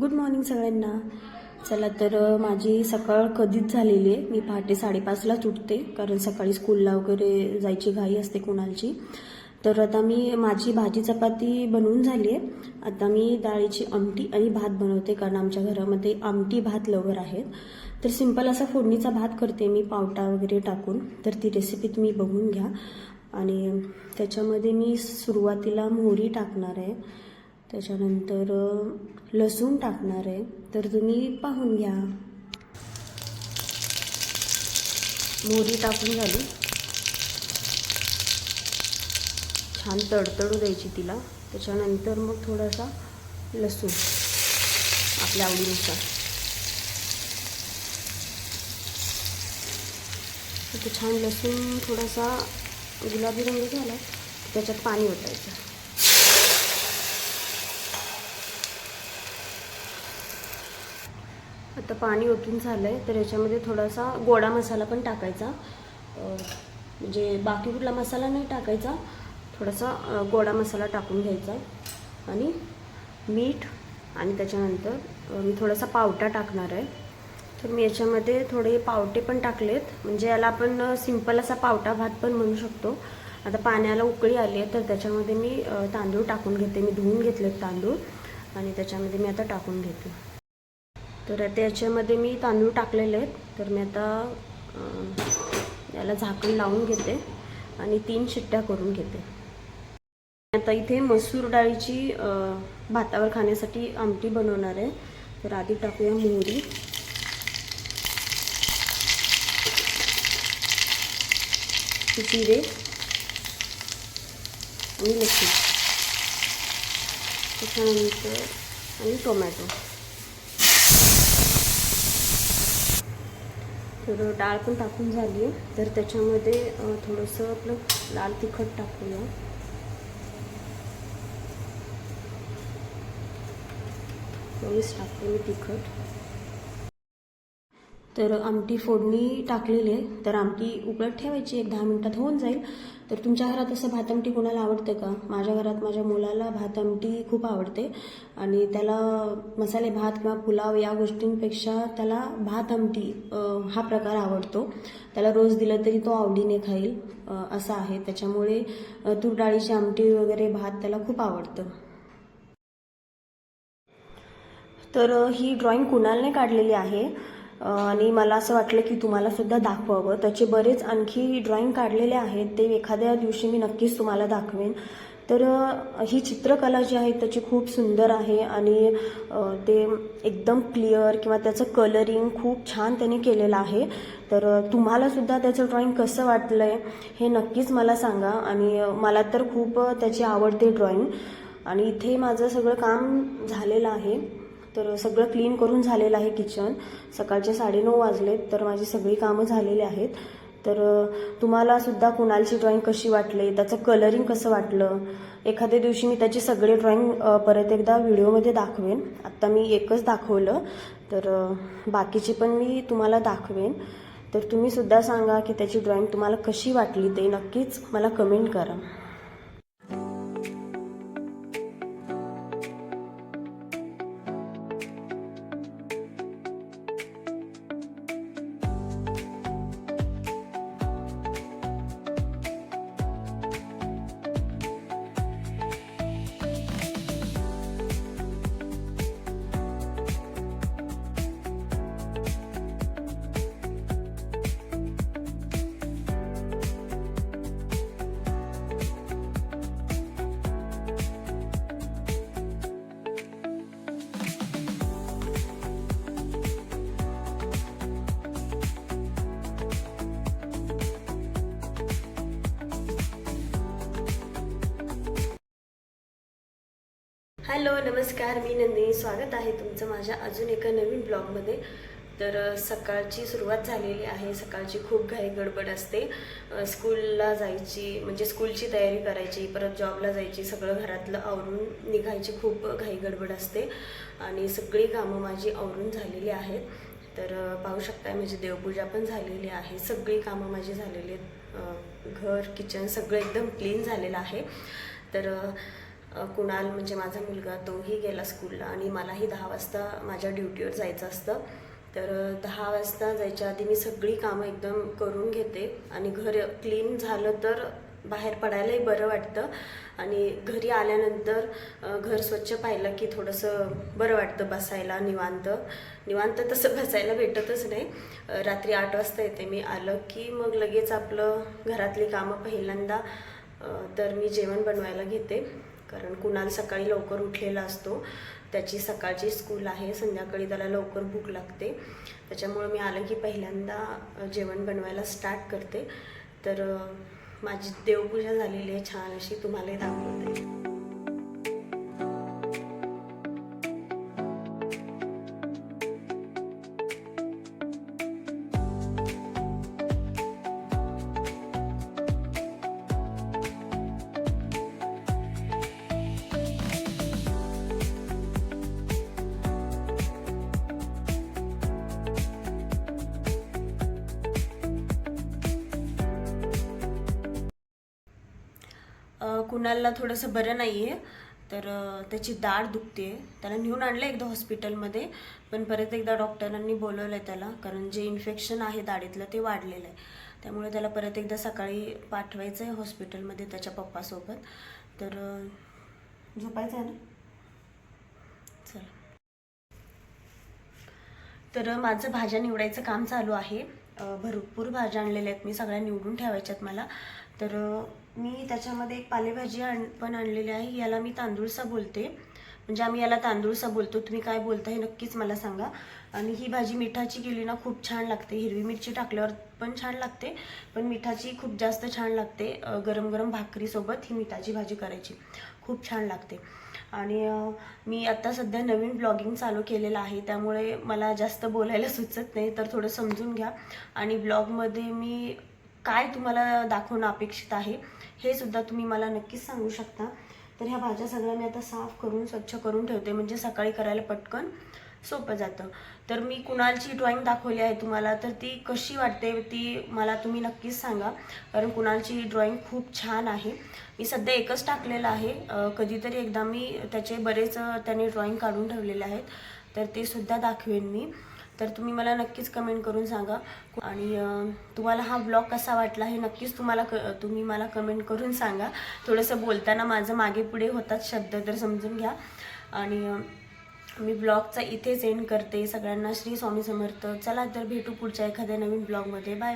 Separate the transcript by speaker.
Speaker 1: Good morning सगळ्यांना. चला तर माझी सकाळ कधीच झालेली आहे. मी पहाटे साडेपाचलाच उठते कारण सकाळी स्कूलला वगैरे जायची घाई असते कुणालची. तर आता मी माझी भाजी चपाती बनवून झाली आहे. आता मी डाळीची आमटी आणि भात बनवते कारण आमच्या घरामध्ये आमटी भात लवर आहेत. तर सिंपल असा फोडणीचा भात करते मी पावटा वगैरे टाकून. तर ती रेसिपी तुम्ही बघून घ्या. आणि त्याच्यामध्ये मी सुरुवातीला मोहरी टाकणार आहे. त्याच्यानंतर लसूण टाकणार आहे. तर तुम्ही पाहून घ्या. मोहरी टाकून झाली. छान तडतडू द्यायची तिला. त्याच्यानंतर मग थोडासा लसूण आपल्या आवडीनुसार. तर छान लसूण थोडासा गुलाबी रंग झाला त्याच्यात पाणी ओतायचं. आता पाणी ओतून झालं आहे तर याच्यामध्ये थोडासा गोडा मसाला पण टाकायचा. म्हणजे बाकी कुठला मसाला नाही टाकायचा थोडासा गोडा मसाला टाकून घ्यायचा. आणि मीठ आणि त्याच्यानंतर मी थोडासा पावटा टाकणार आहे. तर मी याच्यामध्ये थोडे पावटे पण टाकलेत. म्हणजे याला आपण सिंपल असा पावटा भात पण म्हणू शकतो. आता पाण्याला उकळी आली आहे तर त्याच्यामध्ये मी तांदूळ टाकून घेते. मी धुवून घेतलेत तांदूळ. आणि त्याच्यामध्ये मी आता टाकून घेते. तर आता याच्यामध्ये मी तांदूळ टाकलेले आहेत. तर मी आता याला झाकण लावून घेते आणि तीन शिट्ट्या करून घेते. आता इथे मसूर डाळीची भातावर खाण्यासाठी आमटी बनवणार आहे. तर आधी टाकूया मोहरी. जिरे. आणि लसूण त्याच्यानंतर आणि टोमॅटो. तर डाळ पण टाकून झाली आहे. तर त्याच्यामध्ये थोडंसं आपलं लाल तिखट टाकूया. थोडीच टाकते मी तिखट. तर आमटी फोडणी टाकलेली आहे. तर आमटी उकळत ठेवायची एक दहा मिनिटात होऊन जाईल. तर तुमच्या घरात असं भात आमटी कोणाला आवडतं का? माझ्या घरात माझ्या मुलाला भात आमटी खूप आवडते. आणि त्याला मसाले भात किंवा पुलाव या गोष्टींपेक्षा त्याला भात आमटी हा प्रकार आवडतो. त्याला रोज दिलं तरी तो आवडीने खाईल असा असं आहे. त्याच्यामुळे तूर डाळीची आमटी वगैरे भात त्याला खूप आवडतं. तर ही ड्रॉइंग कुणालने काढलेली आहे? आणि मला असं वाटलं की तुम्हाला सुद्धा दाखवावं. त्याचे बरेच आणखी ड्रॉइंग काढलेले आहेत. ते एखाद्या दिवशी मी नक्कीच तुम्हाला दाखवेन. तर ही चित्रकला जी आहे त्याची खूप सुंदर आहे आणि ते एकदम क्लिअर किंवा त्याचं कलरिंग खूप छान त्याने केलेलं आहे. तर तुम्हालासुद्धा त्याचं ड्रॉइंग कसं वाटलंय हे नक्कीच मला सांगा आणि मला तर खूप त्याची आवडते ड्रॉइंग आणि इथे माझं सगळं काम झालेलं आहे. तर सगळं क्लीन करून झालेलं आहे किचन सकाळचे साडेनऊ वाजलेत तर माझी सगळी कामं झालेली आहेत. तर तुम्हालासुद्धा तुम्हाला सुद्धा कुणालची ड्रॉईंग कशी वाटली? त्याचं कलरिंग कसं वाटलं? एखाद्या दिवशी मी त्याची सगळे ड्रॉईंग परत एकदा व्हिडिओमध्ये दाखवेन. आत्ता मी एकच दाखवलं. तर बाकीचे बाकीची पण मी तुम्हाला दाखवेन. तर तुम्ही सुद्धा सांगा की त्याची ड्रॉईंग तुम्हाला कशी वाटली ते नक्कीच मला कमेंट करा. हॅलो नमस्कार मी नंदिनी. स्वागत आहे तुमचं माझ्या अजून एका नवीन ब्लॉगमध्ये. तर सकाळची सुरुवात झालेली आहे. सकाळची खूप घाई गडबड असते. स्कूलला जायची म्हणजे स्कूलची तयारी करायची परत जॉबला जायची सगळं घरातलं आवरून निघायची खूप घाई गडबड असते. आणि सगळी कामं माझी आवरून झालेली आहेत. तर पाहू शकताय माझी देवपूजा पण झालेली आहे. सगळी कामं माझी झालेली आहेत. घर किचन सगळं एकदम क्लीन झालेलं आहे. तर कुणाल म्हणजे माझा मुलगा तोही गेला स्कूलला आणि मलाही दहा वाजता माझ्या ड्युटीवर जायचं असतं. तर दहा वाजता जायच्या आधी मी सगळी कामं एकदम करून घेते आणि घर क्लीन झालं तर बाहेर पडायलाही बरं वाटतं. आणि घरी आल्यानंतर घर स्वच्छ पाहिलं की थोडंसं बरं वाटतं बसायला निवांत. निवांत तसं बसायला भेटतच नाही. रात्री आठ वाजता येते मी. आलं की मग लगेच आपलं घरातली कामं पहिल्यांदा तर मी जेवण बनवायला घेते. कारण कुणाल सकाळी लवकर उठलेला असतो. त्याची सकाळची स्कूल आहे. संध्याकाळी त्याला लवकर भूक लागते. त्याच्यामुळं मी आलं की पहिल्यांदा जेवण बनवायला स्टार्ट करते. तर माझी देवपूजा झालेली आहे छान अशी. तुम्हालाही दाखवते. कुणालला थोडंसं बरं नाही आहे तर त्याची दाढ दुखते त्याला नेऊन आणलं एकदा हॉस्पिटलमध्ये पण परत एकदा डॉक्टरांनी बोलवलं आहे त्याला कारण जे इन्फेक्शन आहे दाढीतलं ते वाढलेलं आहे. त्यामुळे त्याला परत एकदा सकाळी पाठवायचं आहे हॉस्पिटलमध्ये त्याच्या पप्पासोबत. तर झोपायचं आहे ना? चला. तर माझं भाज्या निवडायचं काम चालू आहे. भरपूर भाज्या आणलेल्या आहेत. मी सगळ्या निवडून ठेवायच्यात मला. तर मी त्याच्यामध्ये एक पालेभाजी आण पण आणलेली आहे. याला मी तांदूळसा बोलते. म्हणजे आम्ही याला तांदूळसा बोलतो. तुम्ही काय बोलता हे नक्कीच मला सांगा. आणि ही भाजी मिठाची केली ना खूप छान लागते. हिरवी मिरची टाकल्यावर पण छान लागते. पण मिठाची खूप जास्त छान लागते गरम गरम भाकरीसोबत ही मिठाची भाजी करायची. खूप छान लागते. आणि मी आत्ता सध्या नवीन ब्लॉगिंग चालू केलेलं आहे. त्यामुळे मला जास्त बोलायला सुचत नाही तर थोडं समजून घ्या. आणि ब्लॉगमध्ये मी काय तुम्हाला दाखवणं अपेक्षित आहे हे सुद्धा तुम्ही मला नक्कीच सांगू शकता. तर ह्या भाज्या सगळ्या मी आता साफ करून स्वच्छ करून ठेवते म्हणजे सकाळी करायला पटकन सोपं जातं. तर मी कुणालची ड्रॉइंग दाखवली आहे तुम्हाला तर ती कशी वाटते ती मला तुम्ही नक्कीच सांगा कारण कुणालची ड्रॉइंग खूप छान आहे. मी सध्या एकच टाकलेलं आहे कधीतरी एकदा मी त्याचे बरेच त्याने ड्रॉइंग काढून ठेवलेले आहेत तर ते सुद्धा दाखवेन मी. तर तुम्ही मला नक्कीच कमेंट करून सांगा. आणि तुम्हाला हा ब्लॉग कसा वाटला हे नक्कीच तुम्हाला क तुम्ही मला कमेंट करून सांगा. थोडंसं बोलताना माझं मागे पुढे होतात शब्द तर समजून घ्या. आणि मी ब्लॉगचा इथेच एंड करते. सगळ्यांना श्री स्वामी समर्थ. चला तर भेटू पुढच्या एखाद्या नवीन ब्लॉगमध्ये बाय